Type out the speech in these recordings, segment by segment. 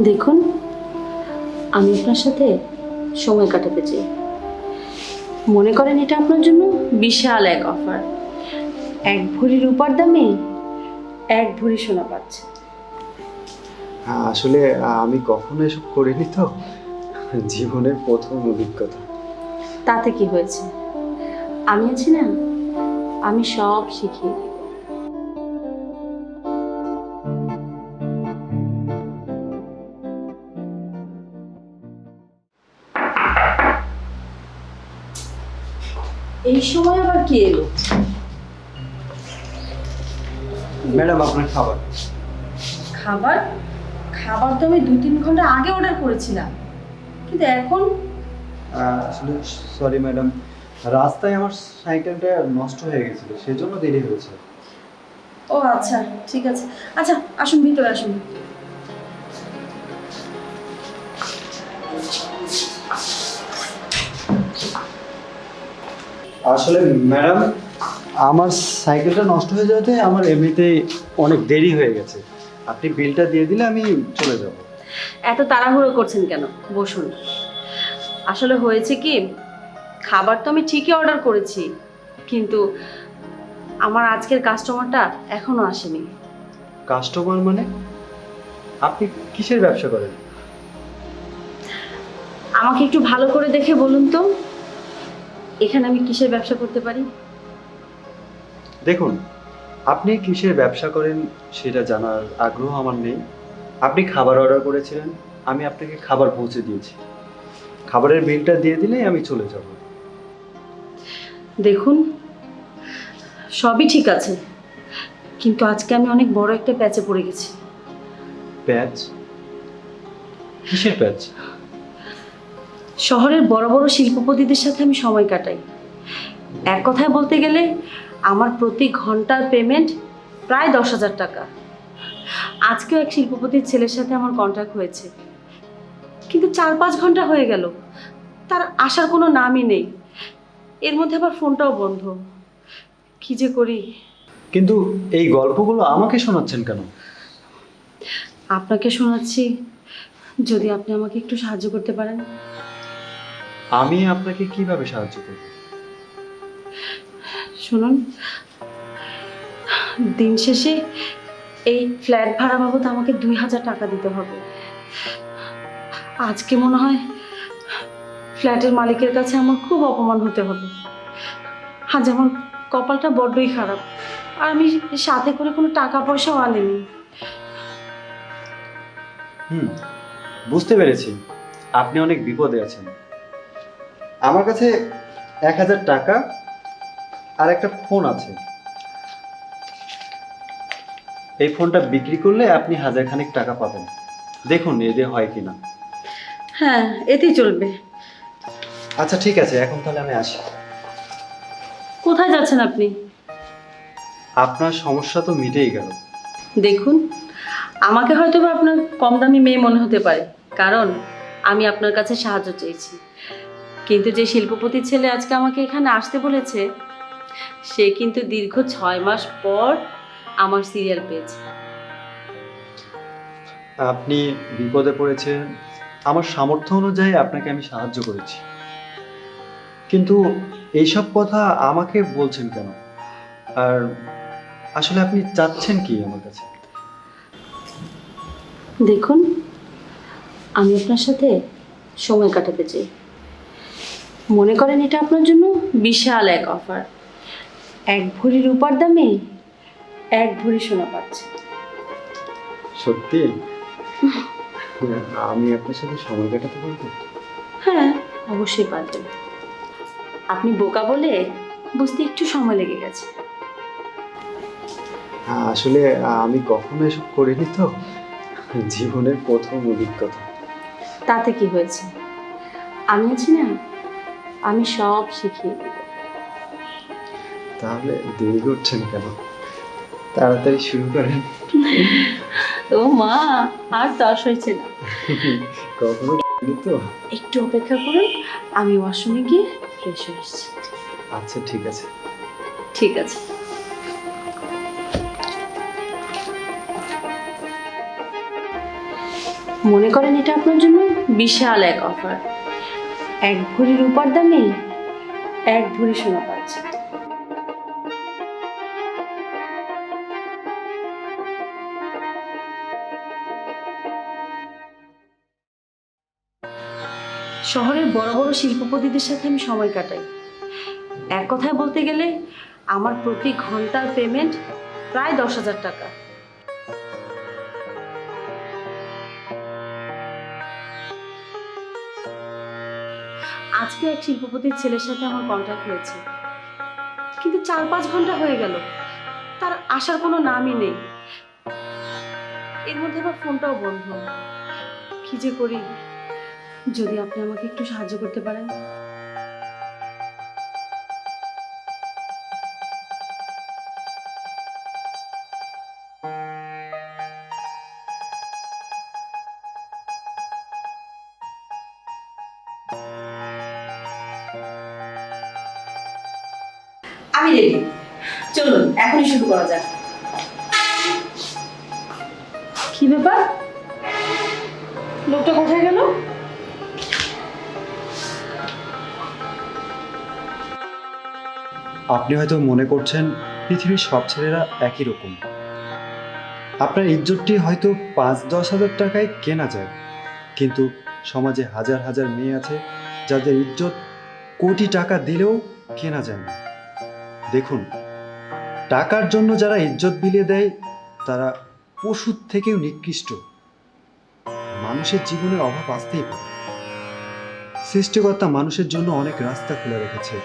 দেখুন আমি আপনার সাথে সময় কাটাতে চাই। মনে করেন এটা আপনার জন্য বিশাল এক অফার। এক ভরি রূপার দামে এক ভরি সোনা পাচ্ছে। আসলে আমি কখনো এসব করিনি তো। জীবনের প্রথম অভিজ্ঞতা। তাতে কি হয়েছে? আমি আছি না আমি সব শিখিয়ে দেব এই সময় আবার কে এলো? ম্যাডাম আপনার খাবার। খাবার? খাবার তো আমি দু তিন ঘণ্টা আগে অর্ডার করেছিলাম। কিন্তু এখন? আসলে সরি ম্যাডাম রাস্তায় আমার সাইকেলটা নষ্ট হয়ে গেছিল সেজন্য দেরি হয়েছে। ও আচ্ছা ঠিক আছে। আচ্ছা আসুন ভিতরে আসুন। আসলে ম্যাডাম আমার সাইকেলটা নষ্ট হয়ে যাওয়াতে আমার এমনিতেই অনেক দেরি হয়ে গেছে। আপনি বিলটা দিয়ে দিলে আমি চলে যাব। এত তাড়াহুড়ো করছেন কেন? বসুন। আসলে হয়েছে কি খাবার তো আমি ঠিকই অর্ডার করেছি কিন্তু আমার আজকের কাস্টমারটা এখনও আসেনি। কাস্টমার মানে? আপনি কিসের ব্যবসা করেন? আমাকে একটু ভালো করে দেখে বলুন তো। এখানে আমি কিসের ব্যবসা করতে পারি? দেখুন আপনি কিসের ব্যবসা করেন সেটা জানার আগ্রহ আমার নেই। আপনি খাবার অর্ডার করেছিলেন আমি আপনাকে খাবার পৌঁছে দিয়েছি। খাবারের বিলটা দিয়ে দিলেই আমি চলে যাব। দেখুন সবই ঠিক আছে কিন্তু আজকে আমি অনেক বড় একটা প্যাচে পড়ে গেছি। প্যাচ? কিসের প্যাচ? শহরের বড় বড় শিল্পপতিদের সাথে আমি সময় কাটাই। এক কথায় বলতে গেলে আমার প্রতি ঘণ্টার পেমেন্ট প্রায় দশ হাজার টাকা। আজকেও এক শিল্পপতির ছেলের সাথে আমার কন্ট্যাক্ট হয়েছে। কিন্তু চার পাঁচ ঘণ্টা হয়ে গেল। তার আসার কোনো নামই নেই। এর মধ্যে আবার ফোনটাও বন্ধ। কি যে করি? কিন্তু এই গল্পগুলো আমাকে শোনাচ্ছেন কেন? আপনাকে শোনাচ্ছি। যদি আপনি আমাকে একটু সাহায্য করতে পারেন। আমি আপনাকে কীভাবে সাহায্য করব? শুনুন দিন শেষে এই ফ্ল্যাট ভাড়া বাবদ আমাকে দুই হাজার টাকা দিতে হবে। আজকে মনে হয় ফ্ল্যাটের মালিকের কাছে আমার খুব অপমান হতে হবে। আজ আমার কপালটা বড্ডই খারাপ। আর আমি সাথে করে কোনো টাকা পয়সাও আনিনি। হুম বুঝতে পেরেছি। আপনি অনেক বিপদে আছেন। আমার কাছে এক হাজার টাকা আর একটা ফোন আছে। এই ফোনটা বিক্রি করলে আপনি হাজার খানিক টাকা পাবেন। দেখুন এদের হয় কিনা। হ্যাঁ এতেই চলবে। আচ্ছা ঠিক আছে এখন তাহলে আমি আসি। কোথায় যাচ্ছেন আপনি? আপনার সমস্যা তো মিটেই গেল। দেখুন আমাকে হয়তো বা আপনার কম দামি মেয়ে মনে হতে পারে কারণ আমি আপনার কাছে সাহায্য চেয়েছি। কিন্তু যে শিল্পপতির ছেলে আজকে আমাকে এখানে আসতে বলেছে সে কিন্তু দীর্ঘ ছয় মাস পর আমার সিরিয়াল পেয়েছে। আপনি বিপদে পড়েছেন আমার সামর্থ্য অনুযায়ী আপনাকে আমি সাহায্য করেছি। কিন্তু এইসব কথা আমাকে বলছেন কেন? আর আসলে আপনি চাচ্ছেন কি আমার কাছে? দেখুন আমি আপনার সাথে সময় কাটাতে চাই। মনে করেন এটা আপনার জন্য বিশাল এক অফার এক ভরি রূপার দামে এক ভরি সোনা পাচ্ছে। সত্যি? আমি আপনার সাথে সময় কাটাতে পারব? হ্যাঁ অবশ্যই পারবেন। আপনি বোকা বলে বুঝতে একটু সময় লেগে গেছে। আসলে আমি কখনো এসব করিনি তো। জীবনের প্রথম অভিজ্ঞতা। তাতে কি হয়েছে? আমি আছি না? আমি সব শিখিয়ে দেব। তাহলে দেরি করছেন কেন? তাড়াতাড়ি শুরু করেন। ও মা আর দশ হয়েছে না। কখনো তো? একটু অপেক্ষা করুন আমি ওয়াশরুমে গিয়ে ফ্রেশ হয়ে এসেছি আচ্ছা ঠিক আছে। ঠিক আছে। মনে করেন এটা আপনার জন্য বিশাল এক অফার। এক ভরি রূপার দামে এক ভরি সোনা পাচ্ছে শহরের বড় বড় শিল্পপতিদের সাথে আমি সময় কাটাই। এক কথায় বলতে গেলে আমার প্রতি ঘণ্টার পেমেন্ট প্রায় দশ হাজার টাকা। আজকে এক শিল্পপতির ছেলের সাথে আমার কন্ট্যাক্ট হয়েছে। কিন্তু চার পাঁচ ঘণ্টা হয়ে গেল। তার আসার কোনো নামই নেই। এর মধ্যে আমার ফোনটাও বন্ধ। কি যে করি? যদি আপনি আমাকে একটু সাহায্য করতে পারেন। আমি রেডি। চলুন এখনই শুরু করা যাক। কি ব্যাপার? লোকটা কোথায় গেল? আপনি হয়তো মনে করছেন পৃথিবীর সব ছেলেরা একই রকম। আপনার ইজ্জতটি হয়তো পাঁচ দশ হাজার টাকায় কেনা যায় কিন্তু সমাজে হাজার হাজার মেয়ে আছে যাদের ইজ্জত কোটি টাকা দিলেও কেনা যায় না। দেখুন, টাকার জন্য যারা ইজ্জত বিলিয়ে দেয়, তারা পশুর থেকেও নিকৃষ্ট। মানুষের জীবনের অভাব আসতেই পারে। সৃষ্টিকর্তা মানুষের জন্য অনেক রাস্তা খুলে রেখেছে।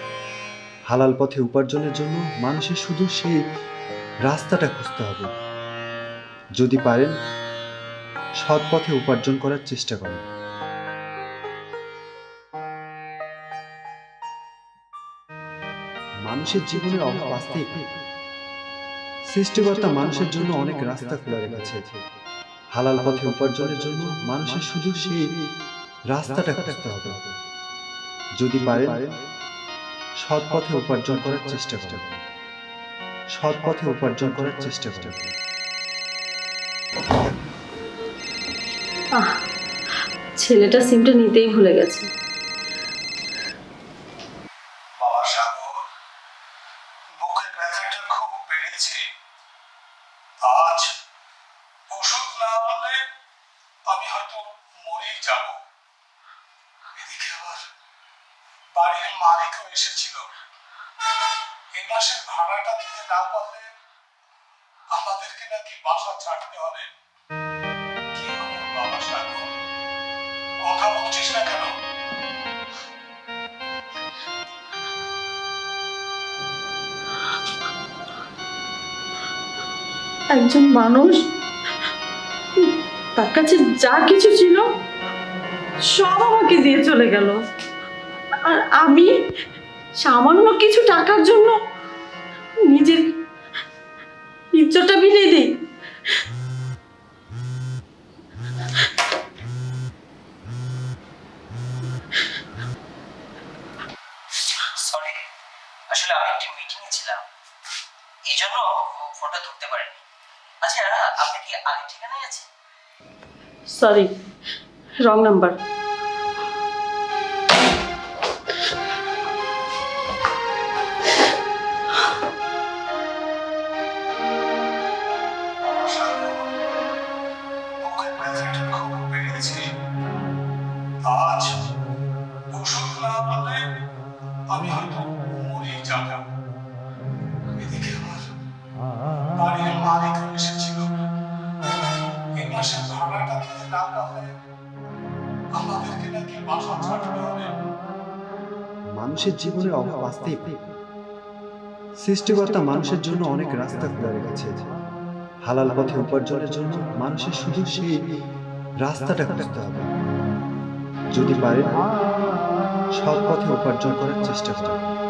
হালাল পথে উপার্জনের জন্য মানুষের শুধু সেই রাস্তাটা খুঁজতে হবে। যদি পারেন, সৎ পথে উপার্জন করার চেষ্টা করেন। মানুষের জীবনের অভাব আসতেই সৃষ্টিকর্তা মানুষের জন্য অনেক রাস্তা খোলা রেখেছে। হালাল পথে উপার্জনের জন্য মানুষের শুধু সেই রাস্তাটা খুঁজতে হবে। যদি পারেন, সৎ পথে উপার্জন করার চেষ্টা করুন। সৎ পথে উপার্জন করার চেষ্টা আহ, ছেলেটা সিমটা নিতেই ভুলে গেছে বাবা সাগর খুব বেড়েছে আজ ওষুধ না আনলে আমি হয়তো মরেই যাব। এদিকে আবার বাড়ির মালিকও এসেছিল। এই মাসের ভাড়াটা দিতে না পারলে আমাদেরকে নাকি বাসা ছাড়তে হবে। কি বাবা সাগর একজন মানুষ? তার কাছে যা কিছু ছিল, সব আমাকে দিয়ে চলে গেল। আর আমি সামান্য কিছু টাকার জন্য নিজের ইজ্জতটা বিলিয়ে দিই। আসলে আমি একটি মিটিংয়ে ছিলাম। এই জন্য ফোনটা ধরতে পারিনি। আচ্ছা আপনি কি আগের ঠিকানায় আছেন? সরি রং নাম্বার মানুষের জীবনের অভাব আসতেই পারে। সৃষ্টিকর্তা মানুষের জন্য অনেক রাস্তা খুলে রেখেছে। হালাল পথে উপার্জনের জন্য মানুষের শুধু সেই রাস্তাটা খুঁজতে হবে। যদি পারেন, সৎ পথে উপার্জন করার চেষ্টা করুন।